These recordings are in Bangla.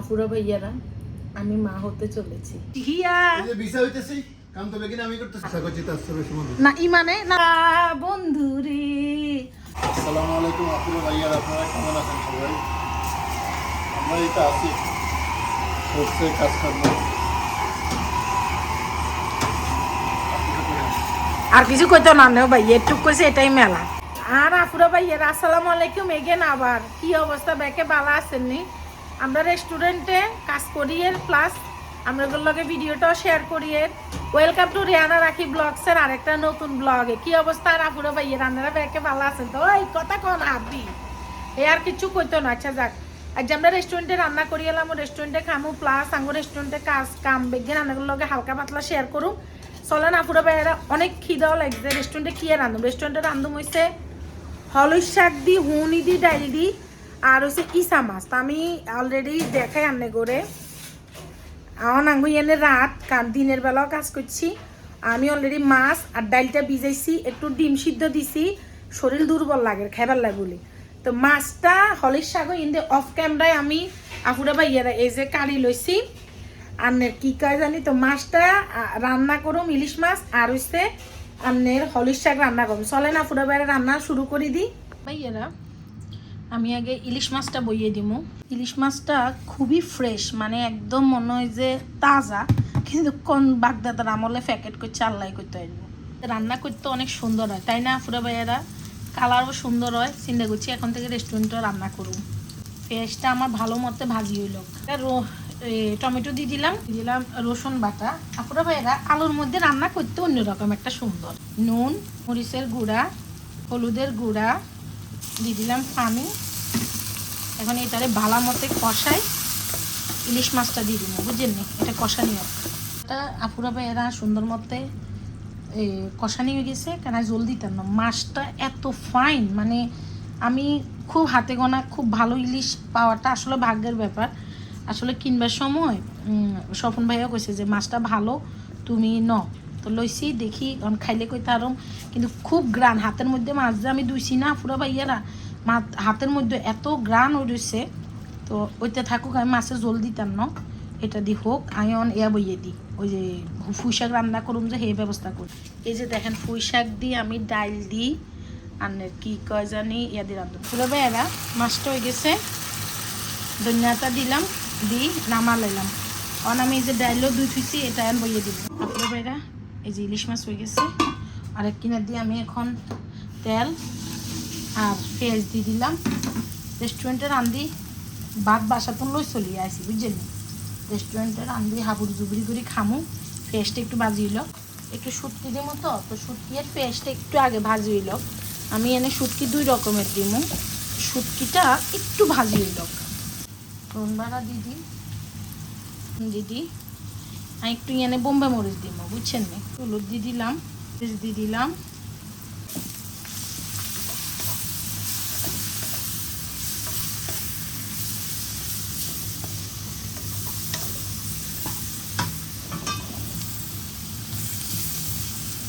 আপুরা ভাইয়ারা আমি মা হতে চলেছি। না ইমানে? না বন্ধু রে। আসসালামু আলাইকুম আপুরা ভাইয়ার আপনারা কেমন আছেন সবাই? আমরা এই আছি। করছে কাজ আর কিছু কইতো না নেও ভাই একটু কইছে এটাই মেলা। আর আফুরা ভাইয়ের আসসালামু আলাইকুম এগেন আবার। কি অবস্থা ব্যাকে ভালো আছেননি আমরা রেস্টুরেন্টে কাজ করি এর প্লাস আমরা লগে ভিডিওটাও শেয়ার করি এর। ওয়েলকাম টু রিয়ানা রাখি ব্লগসের আরেকটা নতুন ব্লগে কি অবস্থা আর আফুরা ভাইয়ের আপনারা ব্যাকে ভালো আছেন তো? ওই কথা কোন আবি এ আর কিছু কইতো না আচ্ছা যাক। আজ আমরা রেস্টুরেন্টে রান্না করি এলাম রেস্টুরেন্টে খামু প্লাস আঙ্গো রেস্টুরেন্টে কাজ, কাম, বেগে রান্নাগুলোর লগে হালকা পাতলা শেয়ার করুম চলেন আপুরা ভাইয়েরা, অনেক খিদাও লাগছে। রেস্টুরেন্টে কি রান্ধুম? রেস্টুরেন্টে রান্ধুম হইছে হলুদ শাক দি, হুনি দি, ডাইল দি। আর হচ্ছে ইসা মাছ, তো আমি অলরেডি দেখাই আন্নে করে আমার নাঙ্গু এনে রাত কারণ দিনের বেলাও কাজ করছি। আমি অলরেডি মাছ আর ডাইলটা ভিজাইছি, একটু ডিম সিদ্ধ দিছি, শরীর দুর্বল লাগে, খাইবার লাগে বলে। তো মাছটা হলির শাক ইন্দে অফ ক্যামেরায় আমি আপুরা ভাইয়ারা এই যে কারি লইছি। আন্নের কি কয় জানি, তো মাছটা রান্না করুম ইলিশ মাছ আর হইছে আন্নের হলির শাক রান্না করুম। চলে না পুরো বাইরে রান্না শুরু করে দিই ভাইয়ারা আমি আগে ইলিশ মাছটা বইয়ে দিমু। ইলিশ মাছটা খুবই ফ্রেশ মানে একদম মনে হয় যে তাজা, কিন্তু কোন বাগদাদার আমলে প্যাকেট করছে আল্লাহ করতে আসব রান্না করতে অনেক সুন্দর হয়, তাই না ফুরা ভাইয়ারা? কালারও সুন্দর হয়। চিন্তা করছি এখন থেকে রেস্টুরেন্টে রান্না করুন পেঁয়াজটা আমার ভালো মতে ভাজি হইল। টমেটো দিয়ে দিলাম দিলাম রসুন বাটা। আপুরা ভাইয়েরা, আলুর মধ্যে রান্না করতে অন্যরকম একটা সুন্দর। নুন, মরিচের গুঁড়া, হলুদের গুঁড়া দিয়ে দিলাম পানি এখন এটারে ভালো মতে কষাই ইলিশ মাছটা দিয়ে দিব বুঝলেন এটা কষানি এটা আপুরা এরা সুন্দর মতে কষানি হয়ে গেছে, কেন জল দিতাম না। মাছটা এত ফাইন মানে আমি খুব হাতে গোনা, খুব ভালো ইলিশ পাওয়াটা আসলে ভাগ্যের ব্যাপার। আসলে কিনবার সময় স্বপন ভাইয়া কইছে যে, মাছটা ভালো, তুমি ন তো লইছি দেখি, অন খাইলে কই তারম কিন্তু খুব গ্রান হাতের মধ্যে মাছ যে আমি দুইছি না পুরা ভাইয়ারা মা হাতের মধ্যে এত গ্রান উঠেছে তো ওইটা থাকুক, আমি মাছে জল দিতাম না। এটা দি হোক অন ইয়া বইয়ে দিই ওই যে ফুই শাক রান্না করুম যে, সেই ব্যবস্থা করি। এই যে দেখেন, ফুই শাক দিই আমি ডাইল দিই আর কি কয় জানি ইয়া দিয়ে রান্ধব পুরো বেড়া মাছটা হয়ে গেছে। ধনিয়াটা দিলাম, দি নামা লাইলাম অন আমি এই যে ডাইলও দুই থুইছি, এটা বইয়ে দিব পুরো বেড়া এই যে ইলিশ মাছ হয়ে গেছে। আর এক কিনা দিয়ে আমি এখন তেল আর পেঁয়াজ দিয়ে দিলাম। রেস্টুরেন্টে রান্ধি, ভাত বাসাতো লই চলিয়ে আসি বুঝছেন? রেস্টুরেন্টে রান্ধি, হাবুড়ি জুবুড়ি করে খামু, পেঁয়াজটা একটু ভাজি হইল। একটু শুটকি দিব তো তো শুটকি এর পেঁয়াজটা একটু আগে ভাজি হইল। আমি এনে শুটকি দুই রকমের দিব শুটকিটা একটু ভাজি হইল। রনবাড়া দিদি দিদি আমি একটু এনে বোম্বে মরিচ দিব, বুঝছেন নি? হলুদ দিয়ে দিলাম মরিচ দিয়ে দিলাম।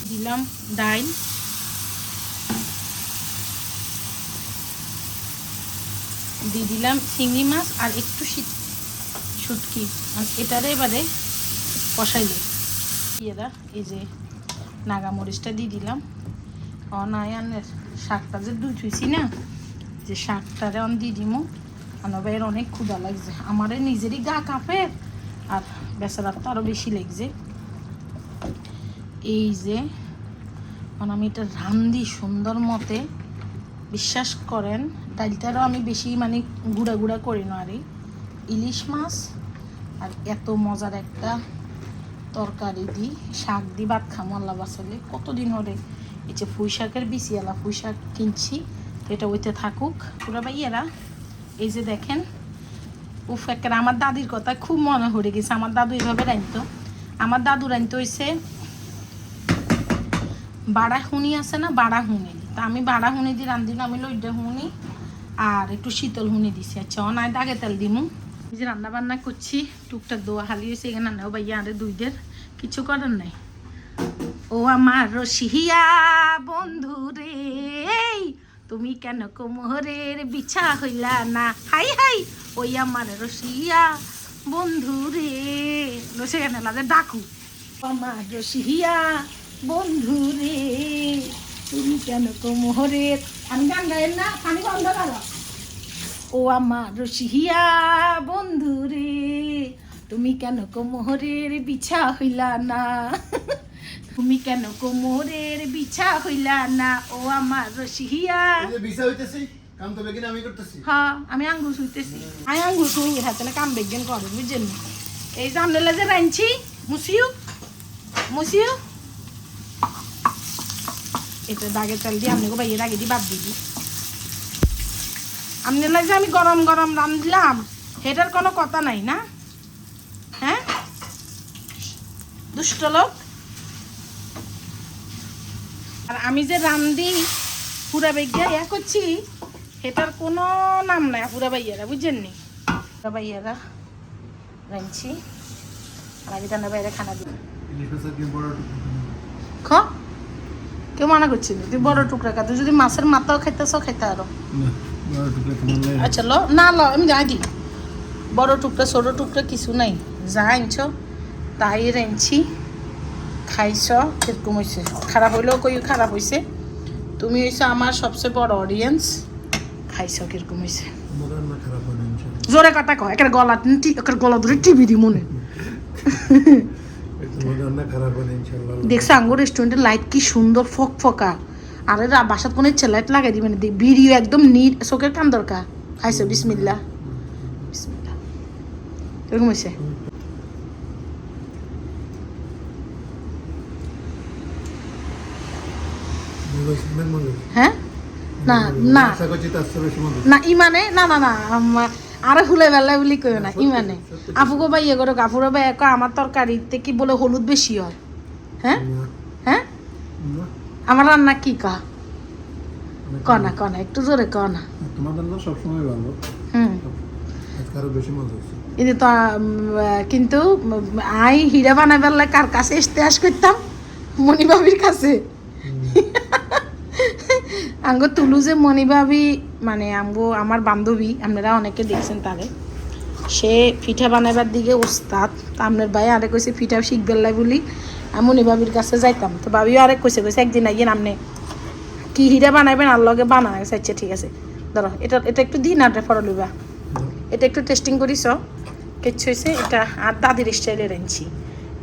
দিলাম ডাইল। দিয়ে দিলাম চিংড়ি মাছ আর একটু শীত শুটকি। এটারে এবারে কষাইলে এরা এই যে নাগা মরিচটা দিয়ে দিলাম। অনায়ানের শাকটা যে দুই থুইছি না, যে শাকটারে অন দিয়ে দিমু। আমার অনেক ক্ষুধা লাগছে। আমারে নিজেরই গা কাঁপে আর বেচারার তো আরও বেশি লাগছে। এই যে এখন আমি এটা রান্ধি সুন্দর মতে, বিশ্বাস করেন, ডালটারও আমি বেশি মানে গুঁড়া গুঁড়া করি না আরে। ইলিশ মাছ আর এত মজার একটা তরকারি দিই, শাক দি ভাত খামো, আল্লাহ বাসালে কতদিন হরে এই যে পুঁই শাকের বিচি আলা পুঁই শাক কিনছি এটা ওইতে থাকুক। পুরা ভাইয়েরা, এই যে দেখেন, উফ একের আমার দাদির কথা খুব মনে হয়ে গেছে। আমার দাদু এইভাবে রাঁধতো। আমার দাদু রাঁধতে হয়েছে বাড়া হুনি আছে না, বাড়া হুনি। তা আমি বাড়া হুনি দিয়ে রান্ধি আমি লইডা হুনি আর একটু শীতল হুনি দিছি। আচ্ছা অনায় দাগে তেল দিমু। যে রান্না বান্না করছি, টুকটাক দোয়া হালি হয়েছে, এখানে রান্নাও ভাইয়া, আরে দুইদের কিছু করার নাই। ও আমার রসিহিয়া বন্ধু রে তুমি কেন কোমরের বিছা হইলা না? হাই হাই, ওই আমার রসিয়া বন্ধু রে। রসে কেন লাগে ডাকু? আমার রসিয়া বন্ধু রে, তুমি কেন কোমরে আমি গান গাইন না পানি বন্ধ করো। ও আমার রসিয়া বন্ধু রে তুমি কেন কোমরের বিছা হইলা না? তুমি কেন কোমরের বিছা হইলা না ও আমার রসিয়া এই হইতেছি কাম তো বেগিন আমি করতেছি। হ্যাঁ আমি আঙ্গুর শুইতেছি আমি আঙ্গুর শুই হাতে কাম বিজ্ঞান করে বুঝছেন? এই যে আমনে যে রাঁধছি মুসিও মুসিও এটা দাগে চাল দিয়ে আপনি ভাইয়ের আগে দিয়ে বাদ দিবি। আপনি যে আমি গরম গরম রাঁধলাম সেটার কোনো কথা নাই না? হ্যাঁ? দুষ্ট লোক। আর আমি যে রান্ধি পুরা বেগিয়া ইয়া করছি, সেটার কোনো নাম নাই পুরা বাইয়ারা বুঝছেন নি পুরা বাইয়ারা রাঁধছি। আর আমি তার বাইরে খানা দিই। খ? কেউ মানা করছি তুই বড় টুকরা তুই যদি মাছের মাথাও খাইতেছ, খাইতে আরও। আচ্ছা ল না ল আমি যাই দিই বড় টুকরা ছোট টুকরা কিছু নাই। যা আনছ তাই রেঞ্ছি খাইছ কীরকম হয়েছে খারাপ হইলেও কই খারাপ হয়েছে তুমি হয়েছো আমার সবচেয়ে বড় অডিয়েন্স খাইছ কীরকম হয়েছে হয় জোরে কথা কয় একের গলা টি- একের গলা ধরে টিভি দি মনে। দেখছ আঙ্গুর রেস্টুরেন্টের লাইট কি সুন্দর ফক ফকা আরে রা, বাসাত কোনো ইচ্ছে লাইট লাগাই দিবেন ভিডিও একদম নিট, চোখের কান দরকার। খাইছো, বিসমিল্লা। এরকম হয়েছে। হ্যাঁ? না না। না, ইমানে? না না না আমার তরকারিতে কি বলে হলুদ বেশি হয়? হ্যাঁ? হ্যাঁ? আমার রান্না কি কা? কনা কনা একটু জোরে কনা তোমার রান্না সবসময় ভালো। হুম। আরও কিন্তু তো কিন্তু আই হীরা বানাবার লাগে কার কাছে ইস্তেহাস করতাম? মণিবাবির কাছে। আঙ্গ তুলু যে মণিবাবি মানে আঙ্গো আমার বান্ধবী আপনারা অনেকে দেখছেন তারে সে পিঠা বানাবার দিকে ওস্তাদ। তা আপনার ভাই আরেক কইছে পিঠা শিখবেন লাই বলি। আমি মণিবাবির কাছে যাইতাম। তো ভাবিও আরেক কইছে কইছে একদিন আইয়েন আপনি কি হীরা বানাইবেন? আর লগে বানায় আচ্ছা ঠিক আছে। ধরো এটা এটা একটু দিন আর ফটো লইবা। এটা একটু টেস্টিং করিস কিচ্ছু হয়েছে এটা আর দাদির স্টাইলে রেঞ্চি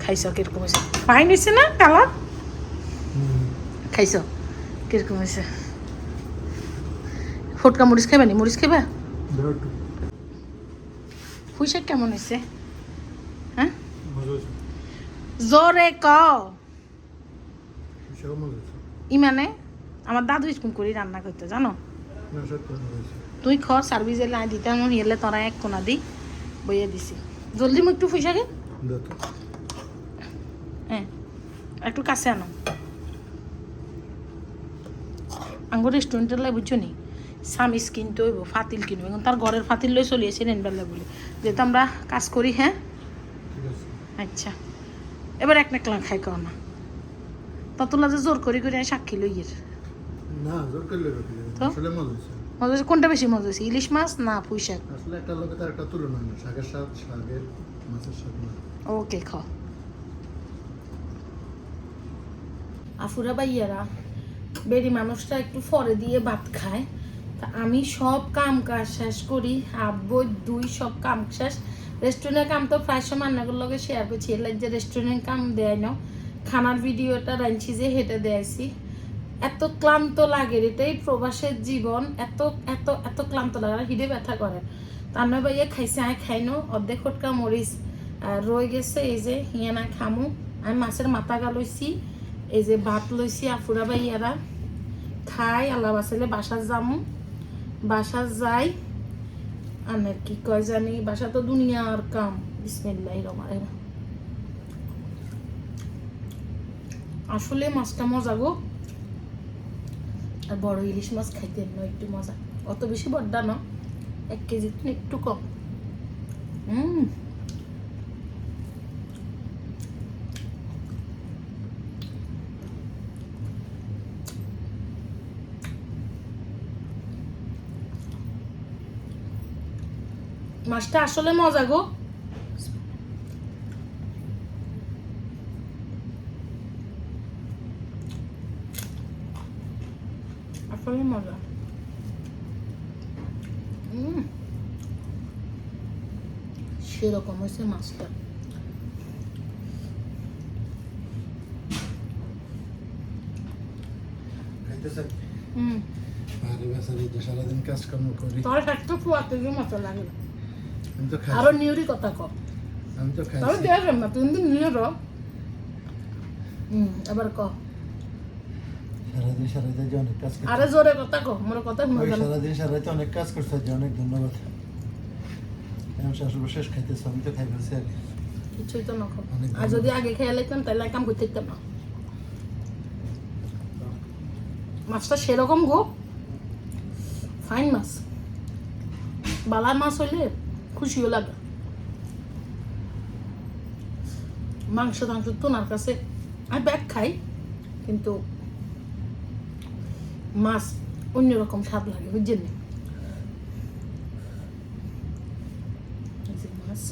খাইছ কীরকম হয়েছে ফাইন হয়েছে না কালার। খাইছ কীরকম হয়েছে ফটকা মরিচ খাইবা নি? মরিচ খাইবা। পুঁইশাক কেমন হ্যাঁ হয়েছে। জোরে ক। ইমানে আমার দাদু স্কুল করি রান্না করতে জানো। তুই খ সার্ভিস এলে আই দিতে আমি এলে তোরা এক কোনা দি বইয়ে দিছি। জলদি মু একটু তো। হ্যাঁ একটু কাছে আনো। আঙ্গুর রেস্টুরেন্টের লাই বুঝছ নি? সামিস কিনতে হইব ফাতিল কিনবো এখন তার ঘরের ফাতিল লই চলিয়েছে নেনবেলা বলে। যেহেতু আমরা কাজ করি হ্যাঁ আচ্ছা। এবার এক নেকলা খাই কর না। ততলা যে জোর করি করে সাক্ষী লইয়ের না, জোর করলে হবে কি? তো? আসলে মজা হয়েছে। মজা হয়েছে- কোনটা বেশি মজা হয়েছে ইলিশ মাছ না পুঁই শাক আসলে একটা লোকে তার একটা তুলনা না শাকের স্বাদ শাকের মাছের স্বাদ না। ওকে খাও। আফুরা বাইয়ারা বেরি মানুষটা একটু ফরে দিয়ে ভাত খায়। তা আমি সব কাম কাজ শেষ করি আব্বু দুই সব কাম শেষ। রেস্টুরেন্টের কাম তো প্রায় সময় রান্নাগুলোর লগে শেয়ার করছি। এর যে রেস্টুরেন্ট কাম দেয় না। খানার ভিডিওটা রাঁধছি যে হেঁটে দেয়াইছি এত ক্লান্ত লাগে এটাই প্রবাসের জীবন এত এত এত ক্লান্ত লাগে হিডে ব্যথা করে। তার ভাইয়া খাইছে, আয় খাইনো অর্ধেক খটকা মরিচ রয়ে গেছে এই যে, হিয়া না খামু। আমি মাছের মাথা গা লইছি এই যে ভাত লইছি আফুরা ভাইয়ারা। খাই, আল্লাহ বাসাইলে বাসা যামু। বাসা যাই আনের কি কয় জানি, বাসা তো দুনিয়া আর কাম বিসমিল্লাহ রহিম। আসলে মাছটা মজা গো। আর বড় ইলিশ মাছ খাইতে না একটু মজা। অত বেশি বড্ডা না, এক কেজি একটু কম। হুম মাছটা আসলে মজা গো। আসলে মজা। সেরকম হয়েছে মাছটা। হুম আর সারাদিন কাজকর্ম করি। তোর একটা ফুয়াতে মতো লাগল আরও খাই নিউরি কথা কর আমি তো তাহলে খাইছি না তুমি নিউর হুম এবার ক। সারাদিন সারাদিন যে অনেক কাজ আরে জোরে কথা কো কথা ওই মজা সারাদিন সারাদিন অনেক কাজ করছে যে অনেক ধন্যবাদ। এখন শাশুড়ি শেষ খাইতেছে আমি তো খাই ফেলছি আগে। কিছুই তো না খাও। আর যদি আগে খেয়ে লাইতাম তাহলে কাম করতে দিতাম না। মাছটা সেরকম গো। ফাইন মাছ। বালা মাছ হইলে খুশিও লাগে মাংস টাংস তোনার কাছে আমি ব্যাগ খাই, কিন্তু মাছ অন্যরকম স্বাদ লাগে, বুঝছেন নি? এই যে মাছ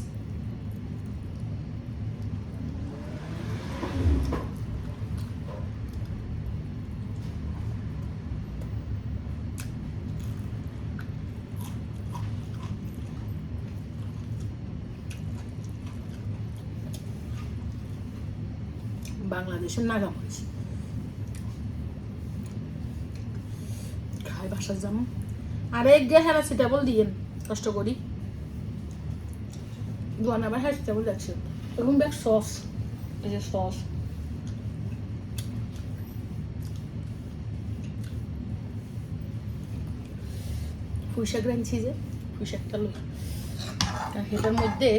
বাংলাদেশের নাগামাছ খাই বাসার যাম আর এক গে হ্যারাসিটাবল দিয়েন কষ্ট করি। দোয়ান আবার এখন ব্যাগ সস এই যে সস পুঁইশাক রাঁধছি যে পুঁইশাকটা আর সেটার মধ্যে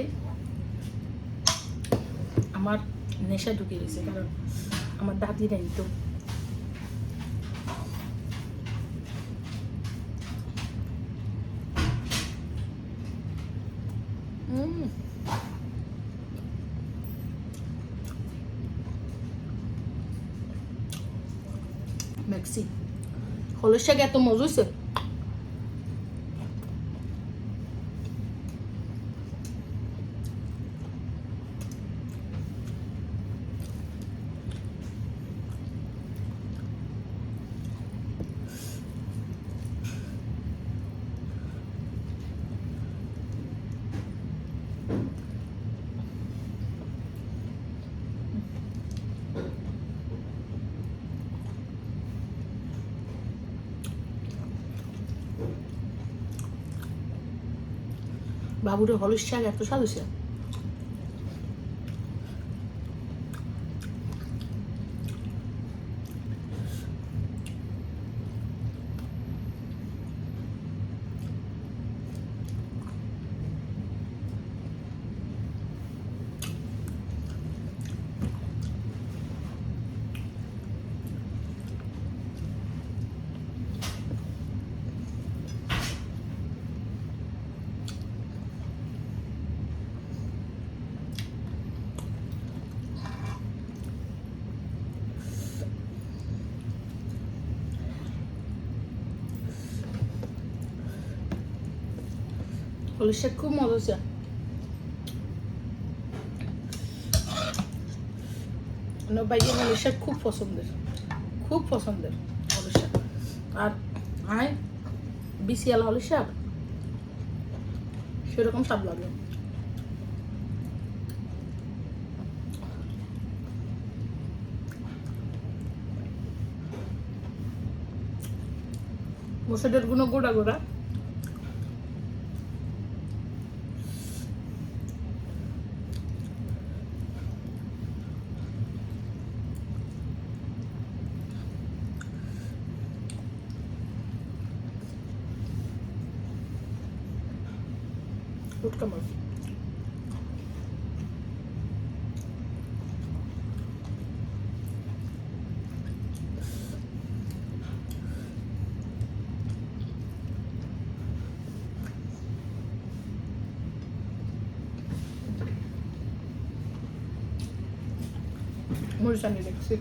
আমার নেশা ঢুকে গেছে কারণ আমার দাদি নাই তো উম। মেক্সি হলুদ শাক এত মজা হয়েছে বাবুরে হলুদ শাক এত স্বাদ হয়েছে হলুদ শাক খুব মজা আমার ভাইয়ের হলুদ শাক খুব পছন্দের খুব পছন্দের হলুদ শাক আর আয় বিসিয়াল হলুদ শাক সেরকম স্বাদ লাগে মশলারগুলো গোড়া গোড়া Moi, je suis.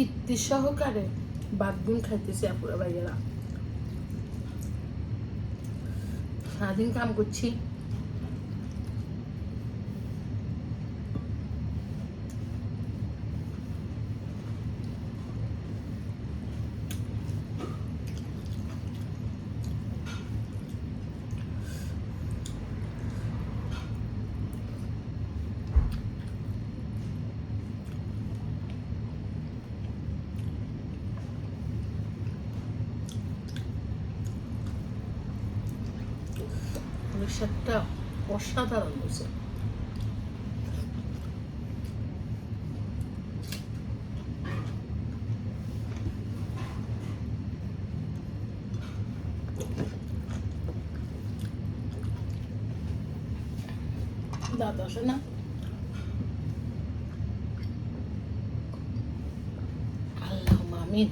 তৃপ্তি সহকারে বাদগুন খাইতেছি আপুরা ভাইয়েরা। সারাদিন কাম করছি। মিক্সারটা অসাধারণ হয়েছে দাঁত আসে না আল্লাহ মামিন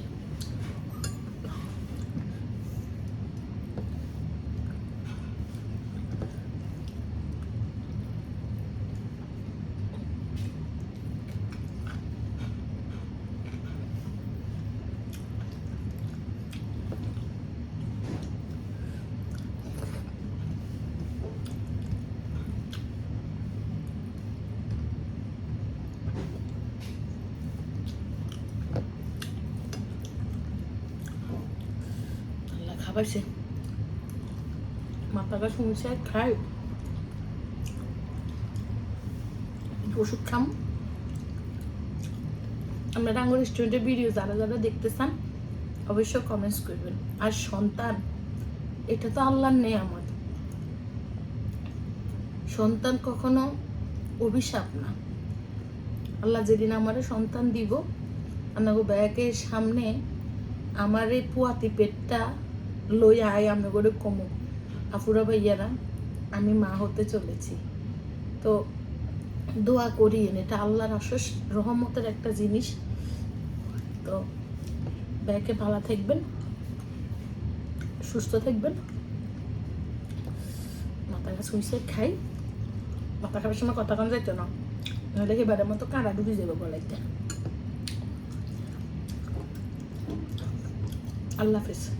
আল্লাহ খাবারছে মাথাটা শুনছে আর খাই ওষুধ খাম। আমরা রাঙ্গ রেস্টুরেন্টের ভিডিও যারা যারা দেখতে চান অবশ্যই কমেন্টস করবেন। আর সন্তান, এটা তো আল্লাহর নেই আমার সন্তান কখনো অভিশাপ না। আল্লাহ যেদিন আমারে সন্তান দিব আমাকে ব্যাগের সামনে আমার এই পুয়াতি পেটটা লই আয়, আমি করে কমো। আফুরা ভাইয়ারা, আমি মা হতে চলেছি। তো দোয়া করি এটা আল্লাহর আশস, রহমতের একটা জিনিস। তো ব্যাগে ভালো থাকবেন, সুস্থ থাকবেন। মাথা গাছ শুইছে খাই। মাথা খাবার সময় কথা কম যাইতো না। নাহলে এবারের মতো কাঁড়া ডুবে যাবে বলাইতে আল্লাহ হাফিজ।